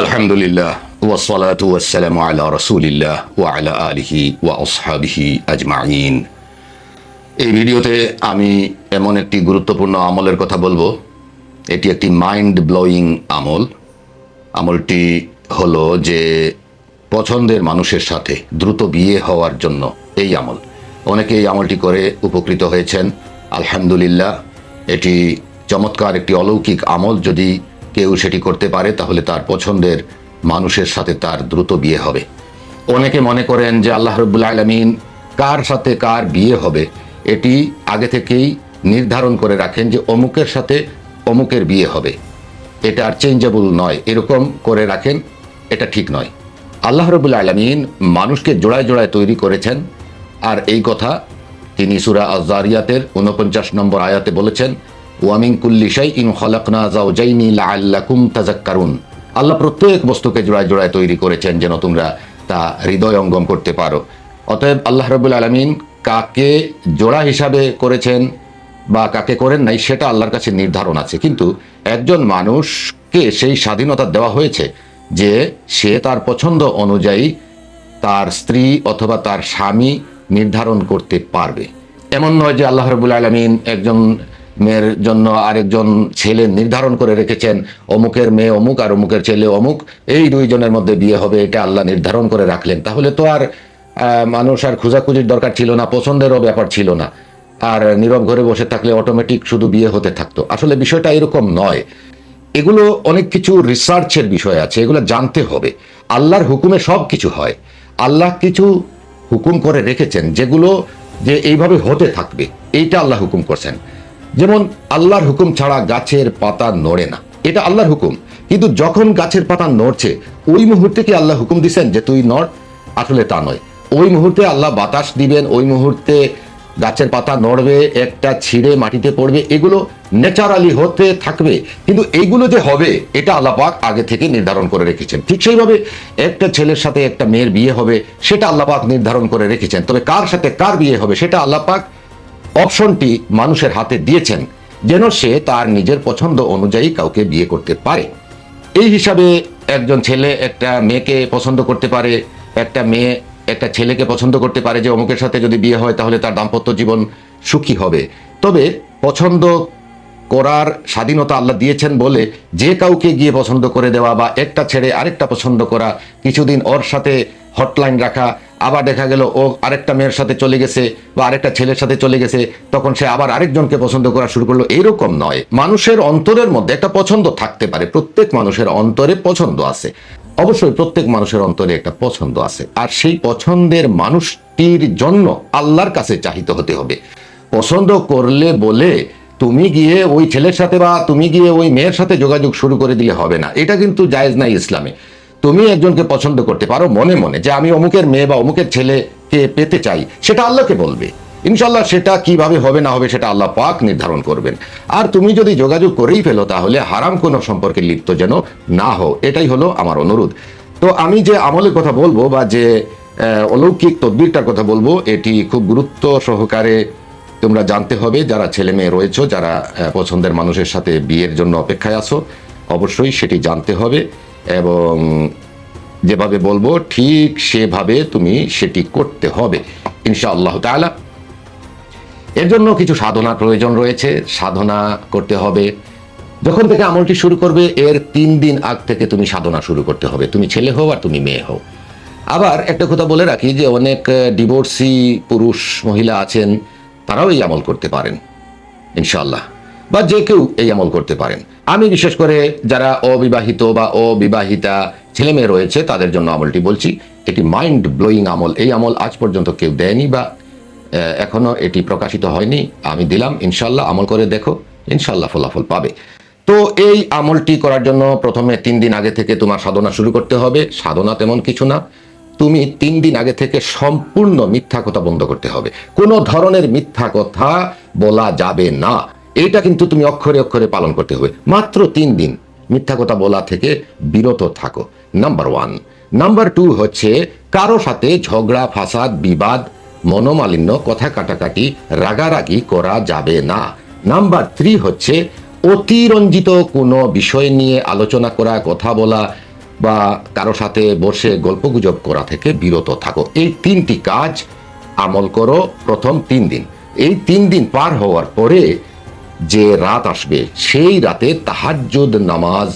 আলহামদুলিল্লাহ ওয়াসসালাতু ওয়াসসালামু আলা রাসূলিল্লাহ ওয়া আলা আলিহি ওয়া আসহাবিহি আজমাইন। এই ভিডিওতে আমি এমন একটি গুরুত্বপূর্ণ আমলের কথা বলব। এটি একটি মাইন্ড ব্লোয়িং আমল। আমলটি হলো যে পছন্দের মানুষের সাথে দ্রুত বিয়ে হওয়ার জন্য এই আমল। অনেকে এই আমলটি করে উপকৃত হয়েছেন। আলহামদুলিল্লাহ, এটি চমৎকার একটি অলৌকিক আমল। যদি কেউ সেটি করতে পারে, তাহলে তার পছন্দের মানুষের সাথে তার দ্রুত বিয়ে হবে। অনেকে মনে করেন যে আল্লাহ রব্বুল আলমিন কার সাথে কার বিয়ে হবে? এটি আগে থেকেই নির্ধারণ করে রাখেন যে অমুকের সাথে অমুকের বিয়ে হবে। এটা আর চেঞ্জেবল নয়, এরকম করে রাখেন, এটা ঠিক নয়। আল্লাহ রবুল আলমিন মানুষকে জোড়ায় জোড়ায় তৈরি করেছেন, আর এই কথা তিনি সুরা আজারিয়াতের উনপঞ্চাশ নম্বর আয়াতে বলেছেন ওয়ামিং কুল্লিশাই ইন খলাকনা জাউজাইনি লাআল্লাকুম তাজাক্কারুন আল্লাহ প্রত্যেক বস্তুকে জোড়ায় জোড়ায় তৈরি করেছেন যেন তোমরা তা হৃদয় অঙ্গম করতে পারো। অতএব আল্লাহ রবুল আলমিন কাকে জোড়া হিসাবে করেছেন বা কাকে করেন নাই, সেটা আল্লাহর কাছে নির্ধারণ আছে। কিন্তু একজন মানুষকে সেই স্বাধীনতা দেওয়া হয়েছে যে সে তার পছন্দ অনুযায়ী তার স্ত্রী অথবা তার স্বামী নির্ধারণ করতে পারবে। এমন নয় যে আল্লাহ রবুল আলমিন একজন মেয়ের জন্য আরেকজন ছেলে নির্ধারণ করে রেখেছেন, অমুকের মেয়ে অমুক আর অমুকের ছেলে অমুক, এই দুইজনের মধ্যে বিয়ে হবে, এটা আল্লাহ নির্ধারণ করে রাখলেন। তাহলে তো আর মানুষ আর খোঁজাখুঁজির দরকার ছিল না, পছন্দেরও ব্যাপার ছিল না। আর নীরব ঘরে বসে থাকলে অটোমেটিক শুধু বিয়ে হতে থাকতো। আসলে বিষয়টা এরকম নয়। এগুলো অনেক কিছু রিসার্চের বিষয় আছে, এগুলো জানতে হবে। আল্লাহর হুকুমে সব কিছু হয়। আল্লাহ কিছু হুকুম করে রেখেছেন, যেগুলো যে এইভাবে হতে থাকবে, এইটা আল্লাহ হুকুম করছেন। যেমন আল্লাহর হুকুম ছাড়া গাছের পাতা নড়ে না। এটা আল্লাহর হুকুম। কিন্তু যখন গাছের পাতা নড়ছে, ওই মুহূর্তে কি আল্লাহ হুকুম দিছেন যে তুই নড়? আসলে তা নয়। ওই মুহূর্তে আল্লাহ বাতাস দিবেন, ওই মুহূর্তে গাছের পাতা নড়বে, একটা ছিঁড়ে মাটিতে পড়বে, এগুলো ন্যাচারালি হতে থাকবে। কিন্তু এইগুলো যে হবে, এটা আল্লাহ পাক আগে থেকে নির্ধারণ করে রেখেছেন। ঠিক সেইভাবে একটা ছেলের সাথে একটা মেয়ের বিয়ে হবে, সেটা আল্লাহ পাক নির্ধারণ করে রেখেছেন। তবে কার সাথে কার বিয়ে হবে, সেটা আল্লাহ পাক অপশনটি মানুষের হাতে দিয়েছেন, যেন সে তার নিজের পছন্দ অনুযায়ী কাউকে বিয়ে করতে পারে। এই হিসাবে একজন ছেলে একটা মেয়েকে পছন্দ করতে পারে, একটা মেয়ে একটা ছেলেকে পছন্দ করতে পারে যে অমুকের সাথে যদি বিয়ে হয় তাহলে তার দাম্পত্য জীবন সুখী হবে। তবে পছন্দ করার স্বাধীনতা আল্লাহ দিয়েছেন বলে যে কাউকে গিয়ে পছন্দ করে দেওয়া বা একটা ছেড়ে আরেকটা পছন্দ করা, কিছুদিন ওর সাথে হটলাইন রাখা, আবার দেখা গেল ও আরেকটা মেয়ের সাথে চলে গেছে বা আরেকটা ছেলের সাথে চলে গেছে, তখন সে আবার আরেকজনকে পছন্দ করা শুরু করল, এরকম নয়। মানুষের অন্তরের মধ্যে একটা পছন্দ থাকতে পারে, প্রত্যেক মানুষের অন্তরে পছন্দ আছে। অবশ্যই প্রত্যেক মানুষের অন্তরে একটা পছন্দ আছে। আর সেই পছন্দের মানুষটির জন্য আল্লাহর কাছে চাহিত হতে হবে। পছন্দ করলে বলে তুমি গিয়ে ওই ছেলের সাথে বা তুমি গিয়ে ওই মেয়ের সাথে যোগাযোগ শুরু করে দিলে হবে না। এটা কিন্তু জায়েজ নাই ইসলামে। তুমি একজনকে পছন্দ করতে পারো মনে মনে যে আমি অমুকের মেয়ে বা অমুকের ছেলেকে পেতে চাই, সেটা আল্লাহকে বলবে। ইনশাল্লাহ সেটা কীভাবে হবে না হবে সেটা আল্লাহ পাক নির্ধারণ করবেন। আর তুমি যদি যোগাযোগ করেই ফেলো তাহলে হারাম কোনো সম্পর্কে লিপ্ত যেন না হও, এটাই হলো আমার অনুরোধ। তো আমি যে আমলের কথা বলব বা যে অলৌকিক তদবিরটার কথা বলব, এটি খুব গুরুত্ব সহকারে তোমরা জানতে হবে, যারা ছেলে মেয়ে রয়েছো, যারা পছন্দের মানুষের সাথে বিয়ের জন্য অপেক্ষায় আছো, অবশ্যই সেটি জানতে হবে এবং যেভাবে বলব, ঠিক সেভাবে তুমি সেটি করতে হবে ইনশা আল্লাহ তাআলা। এর জন্য কিছু সাধনার প্রয়োজন রয়েছে। সাধনা করতে হবে। যখন থেকে আমলটি শুরু করবে, এর তিন দিন আগ থেকে তুমি সাধনা শুরু করতে হবে। তুমি ছেলে হও আর তুমি মেয়ে হও। আবার একটা কথা বলে রাখি যে, অনেক ডিভোর্সি পুরুষ মহিলা আছেন তারাও এই আমল করতে পারেন ইনশাল্লাহ বা যে কেউ এই আমল করতে পারেন। আমি বিশেষ করে যারা অবিবাহিত বা অবিবাহিতা ছেলে মেয়ে রয়েছে তাদের জন্য আমলটি বলছি এটি মাইন্ড ব্লোয়িং আমল। এই আমল আজ পর্যন্ত কেউ দেয়নি বা আহ, এখনও এটি প্রকাশিত হয়নি। আমি দিলাম ইনশাল্লাহ আমল করে দেখো ইনশাল্লাহ ফলাফল পাবে। তো এই আমলটি করার জন্য প্রথমে তিন দিন আগে থেকে তোমার সাধনা শুরু করতে হবে। সাধনা তেমন কিছু না। তুমি তিন দিন আগে থেকে সম্পূর্ণ মিথ্যা কথা বন্ধ করতে হবে। কোনো ধরনের মিথ্যা কথা বলা যাবে না। এটা কিন্তু তুমি অক্ষরে অক্ষরে পালন করতে হবে। মাত্র তিন দিন মিথ্যা কথা বলা থেকে বিরত থাকো। নাম্বার ওয়ান নাম্বার টু হচ্ছে কারও সাথে ঝগড়া, ফাসাদ, বিবাদ, মনোমালিন্য, কথা কাটাকাটি, রাগারাগি করা যাবে না। নাম্বার থ্রি হচ্ছে অতিরঞ্জিত কোনো বিষয় নিয়ে আলোচনা করা, কথা বলা বা কারও সাথে বসে গল্পগুজব করা থেকে বিরত থাকো। এই তিনটি কাজ আমল করো প্রথম তিন দিন। এই তিন দিন পার হওয়ার পরে যে রাত আসবে, সেই রাতে তাহাজ্জুদ নামাজ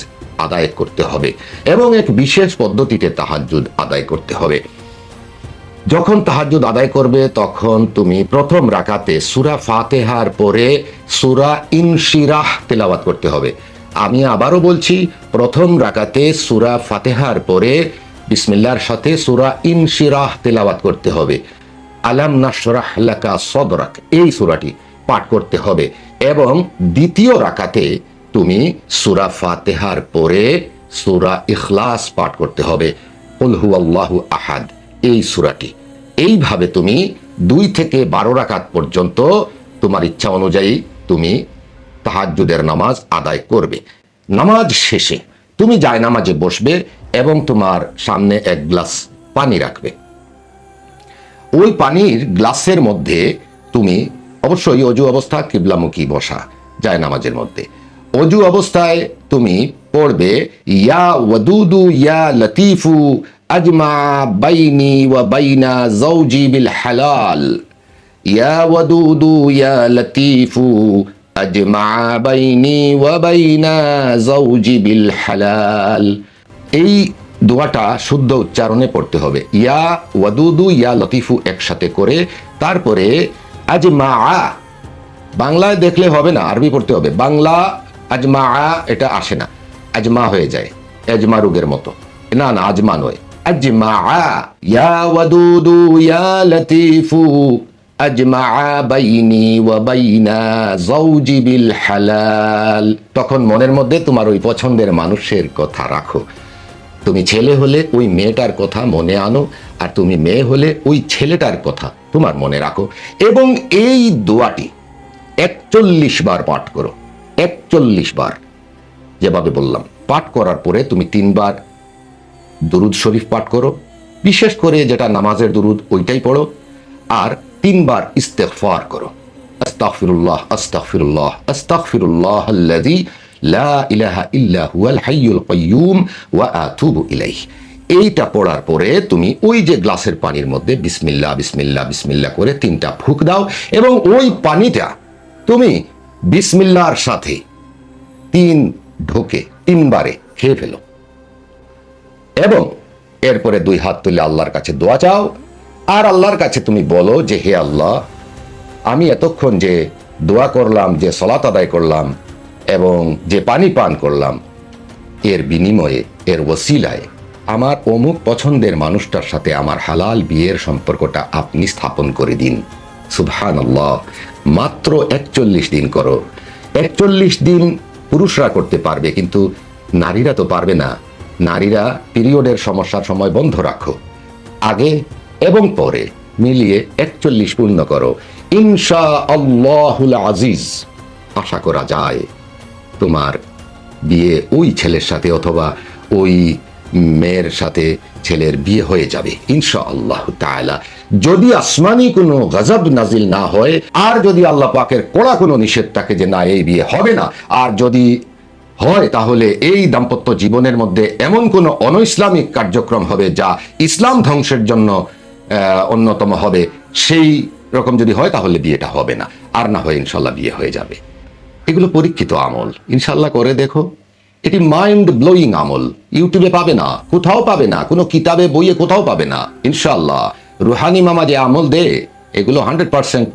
আদায় করতে হবে এবং এক বিশেষ পদ্ধতিতে তাহাজ্জুদ আদায় করতে হবে। যখন তাহাজ্জুদ আদায় করবে, তখন তুমি প্রথম রাকাতে সুরা ফাতেহার পরে সুরা ইনশিরাহ তেলাওয়াত করতে হবে। আমি আবারও বলছি, প্রথম রাকাতে সুরা ফাতেহার পরে বিসমিল্লার সাথে সুরা ইনশিরাহ তেলাওয়াত করতে হবে। আলাম নাশরাহ লাকা সদরাক, এই সুরাটি পাঠ করতে হবে। এবং দ্বিতীয় রাকাতে তুমি সুরা ফাতেহার পরে সুরা ইখলাস পাঠ করতে হবে। কুল হুয়াল্লাহু আহাদ, এই সুরাটি। এইভাবে তুমি দুই থেকে বারো রাকাত পর্যন্ত তোমার ইচ্ছা অনুযায়ী তুমি তাহাজ্জুদের নামাজ আদায় করবে। নামাজ শেষে তুমি যায় নামাজে বসবে এবং তোমার সামনে এক গ্লাস পানি রাখবে। ওই পানির গ্লাসের মধ্যে তুমি অবশ্যই অজু অবস্থা, কিবলামুখী বসা যায় নামাজের মধ্যে। অজু অবস্থায় তুমি পড়বে, ইয়া ওয়াদুদু, ইয়া লতিফু, আজমা বাইনি ওয়া বাইনা জৌজি বিল হালাল। ইয়া ওয়াদুদু, ইয়া লতিফু আজমা বাইনি ওয়া বাইনা জৌজি বিল হালাল এই দোয়াটা শুদ্ধ উচ্চারণে পড়তে হবে। ইয়া ওয়াদুদু, ইয়া লতিফু একসাথে করে, তারপরে আজমা বাংলায় দেখলে হবে না, আরবি পড়তে হবে। বাংলা, আজমা আ, এটা আসে না। আজমা হয়ে যায় এজমা রোগের মতো। না না, আজমা নয়। আজমা ইয়া ওয়াদুদু, ইয়া লতিফু। তখন মনের মধ্যে তোমার ওই পছন্দের মানুষের কথা রাখো। তুমি ছেলে হলে ওই মেয়েটার কথা মনে আনো, আর তুমি মেয়ে হলে ওই ছেলেটার কথা তোমার মনে রাখো। এবং এই দোয়াটি একচল্লিশ বার পাঠ করো। একচল্লিশ বার। যেভাবে বললাম, পাঠ করার পরে তুমি তিনবার দুরুদ শরীফ পাঠ করো। বিশেষ করে যেটা নামাজের দুরুদ, ওইটাই পড়ো। আর তিনবার ইস্তেগফার করো। আল্লাযী লা ইলাহা ইল্লা হুয়াল হাইয়ুল ওয়া আতুবু ইলাইহি। এইটা পড়ার পরে তুমি ওই যে গ্লাসের পানির মধ্যে বিসমিল্লা বিসমিল্লা বিসমিল্লা করে তিনটা ফুক দাও এবং ওই পানিটা তুমি বিসমিল্লার সাথে তিন ঢোকে তিনবারে খেয়ে ফেলো। এবং এরপরে দুই হাত তুলে আল্লাহর কাছে দোয়া চাও। আর আল্লাহর কাছে তুমি বলো যে, হে আল্লাহ, আমি এতক্ষণ যে দোয়া করলাম, যে সলাত আদায় করলাম এবং যে পানি পান করলাম, এর বিনিময়ে, এর ওসিলায় আমার অমুক পছন্দের মানুষটার সাথে আমার হালাল বিয়ের সম্পর্কটা আপনি স্থাপন করে দিন। সুবহান মাত্র একচল্লিশ দিন করো। একচল্লিশ দিন পুরুষরা করতে পারবে, কিন্তু নারীরা তো পারবে না। নারীরা পিরিয়ডের সমস্যার সময় বন্ধ রাখো। আগে এবং পরে মিলিয়ে একচল্লিশ পূর্ণ করো। ইনশা আল্লাহুল আজিজ। আশা করা যায় তোমার বিয়ে ওই ছেলের সাথে অথবা ওই মেয়ের সাথে ছেলের বিয়ে হয়ে যাবে ইনশা আল্লাহ তাআলা। যদি আসমানি কোনো গজব নাজিল না হয়, আর যদি আল্লাহ পাকের কড়া কোনো নিষেধ থাকে যে না, এই বিয়ে হবে না, আর যদি হয় তাহলে এই দাম্পত্য জীবনের মধ্যে এমন কোনো অনইসলামিক কার্যক্রম হবে যা ইসলাম ধ্বংসের জন্য অন্যতম হবে। সেই রকম যদি হয়, তাহলে বিয়েটা হবে না। আর না হয় ইনশাল্লাহ বিয়ে হয়ে যাবে। এগুলো পরীক্ষিত আমল। ইনশাল্লাহ করে দেখো। এটি মাইন্ড ব্লোয়িং আমল। ইউটিউবে পাবে না, কোথাও পাবে না, কোনো কিতাবে, বইয়ে কোথাও পাবে না। ইনশাল্লাহ। রুহানি মামা যে আমল দে, এগুলো হান্ড্রেড পার্সেন্ট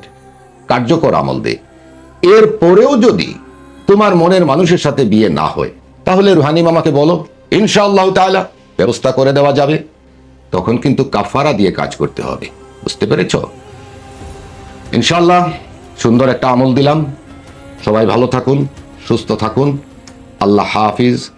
কার্যকর আমল দে। এর পরেও যদি তোমার মনের মানুষের সাথে বিয়ে না হয়, তাহলে রুহানি মামাকে বলো, ইনশাআল্লাহ তাআলা, ব্যবস্থা করে দেওয়া যাবে। তখন কিন্তু কাফারা দিয়ে কাজ করতে হবে। বুঝতে পেরেছ? ইনশাল্লাহ সুন্দর একটা আমল দিলাম। সবাই ভালো থাকুন, সুস্থ থাকুন। আল্লাহ হাফিজ।